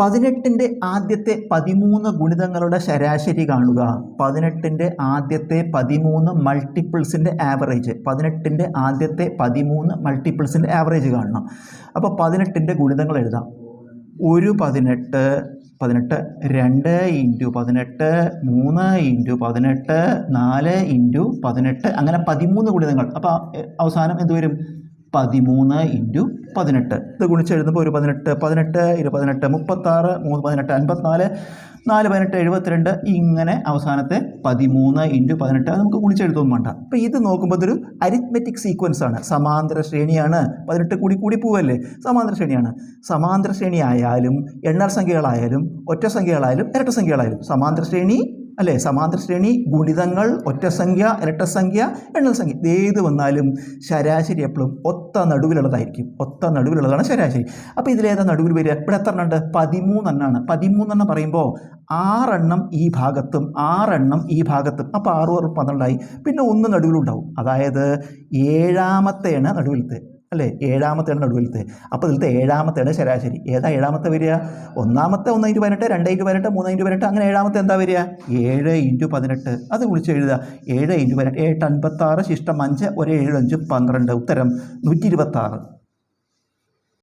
പതിനെട്ടിന്റെ ആദ്യത്തെ പതിമൂന്ന് ഗുണിതങ്ങളുടെ ശരാശരി കാണുക. പതിനെട്ടിന്റെ ആദ്യത്തെ പതിമൂന്ന് മൾട്ടിപ്പിൾസിന്റെ ആവറേജ് പതിനെട്ടിന്റെ ആദ്യത്തെ പതിമൂന്ന് മൾട്ടിപ്പിൾസിന്റെ ആവറേജ് കാണണം. അപ്പോൾ പതിനെട്ടിന്റെ ഗുണിതങ്ങൾ എഴുതാം. ഒരു പതിനെട്ട് പതിനെട്ട് രണ്ട് ഇന്റു പതിനെട്ട് മൂന്ന് ഇന്റു പതിനെട്ട് നാല് ഇന്റു പതിനെട്ട് അങ്ങനെ പതിമൂന്ന് ഗുണിതങ്ങൾ. അപ്പോൾ അവസാനം എന്ത് വരും? പതിമൂന്ന് ഇന്റു പതിനെട്ട്. ഇത് ഗുണിച്ചെഴുതുമ്പോൾ ഒരു പതിനെട്ട് പതിനെട്ട് ഇരു പതിനെട്ട് മുപ്പത്താറ് മൂന്ന് പതിനെട്ട് അൻപത്തിനാല് നാല് പതിനെട്ട് എഴുപത്തിരണ്ട്. ഇങ്ങനെ അവസാനത്തെ പതിമൂന്ന് ഇന്റു പതിനെട്ട് അത് നമുക്ക് ഗുണിച്ചെഴുതൊന്നും വേണ്ട. അപ്പോൾ ഇത് നോക്കുമ്പോൾ ഇതൊരു അരിത്മെറ്റിക് സീക്വൻസ് ആണ്. സമാന്തര ശ്രേണിയാണ്. പതിനെട്ട് കൂടി കൂടി പോവല്ലേ? സമാന്തര ശ്രേണിയാണ്. സമാന്തര ശ്രേണി ആയാലും എണ്ണർ സംഖ്യകളായാലും ഒറ്റ സംഖ്യകളായാലും ഇരട്ട സംഖ്യകളായാലും സമാന്തര ശ്രേണി അല്ലേ? സമാന്തര ശ്രേണി ഗുണിതങ്ങൾ ഒറ്റസംഖ്യ ഇരട്ടസംഖ്യ എണ്ണൽ സംഖ്യ. ഏത് വന്നാലും ശരാശരി എപ്പോഴും ഒത്ത നടുവിലുള്ളതായിരിക്കും. ഒത്ത നടുവിലുള്ളതാണ് ശരാശരി. അപ്പോൾ ഇതിലേതാ നടുവിൽ വരിക? ഇവിടെ എത്ര എണ്ണം ഉണ്ട്? പതിമൂന്നെണ്ണമാണ് പതിമൂന്നെണ്ണം പറയുമ്പോൾ ആറെണ്ണം ഈ ഭാഗത്തും ആറെണ്ണം ഈ ഭാഗത്തും. അപ്പോൾ ആറും പന്ത്രണ്ടായി. പിന്നെ ഒന്ന് നടുവിലുണ്ടാവും. അതായത് ഏഴാമത്തെയാണ് നടുവിലത്തെ. അല്ലേ? ഏഴാമത്തെയാണ് നടുവിലത്തെ അപ്പോൾ ഇതിലത്തെ ഏഴാമത്തെയാണ് ശരാശരി. ഏതാ ഏഴാമത്തെ വരിക? ഒന്നാമത്തെ ഒന്ന് ഇന്റു പതിനെട്ട് രണ്ട് ഇന്റു പതിനെട്ട് മൂന്ന് ഇന്റു പതിനെട്ട് അങ്ങനെ ഏഴാമത്തെ എന്താ വരിക? ഏഴ് ഇന്റു പതിനെട്ട്. അത് വിളിച്ച് എഴുതുക. ഏഴ് ഇന്റു പതിനെട്ട് ഏട്ട് അൻപത്താറ് ശിഷ്ടം അഞ്ച് ഒരു ഏഴ് അഞ്ച് പന്ത്രണ്ട്. ഉത്തരം നൂറ്റി ഇരുപത്താറ്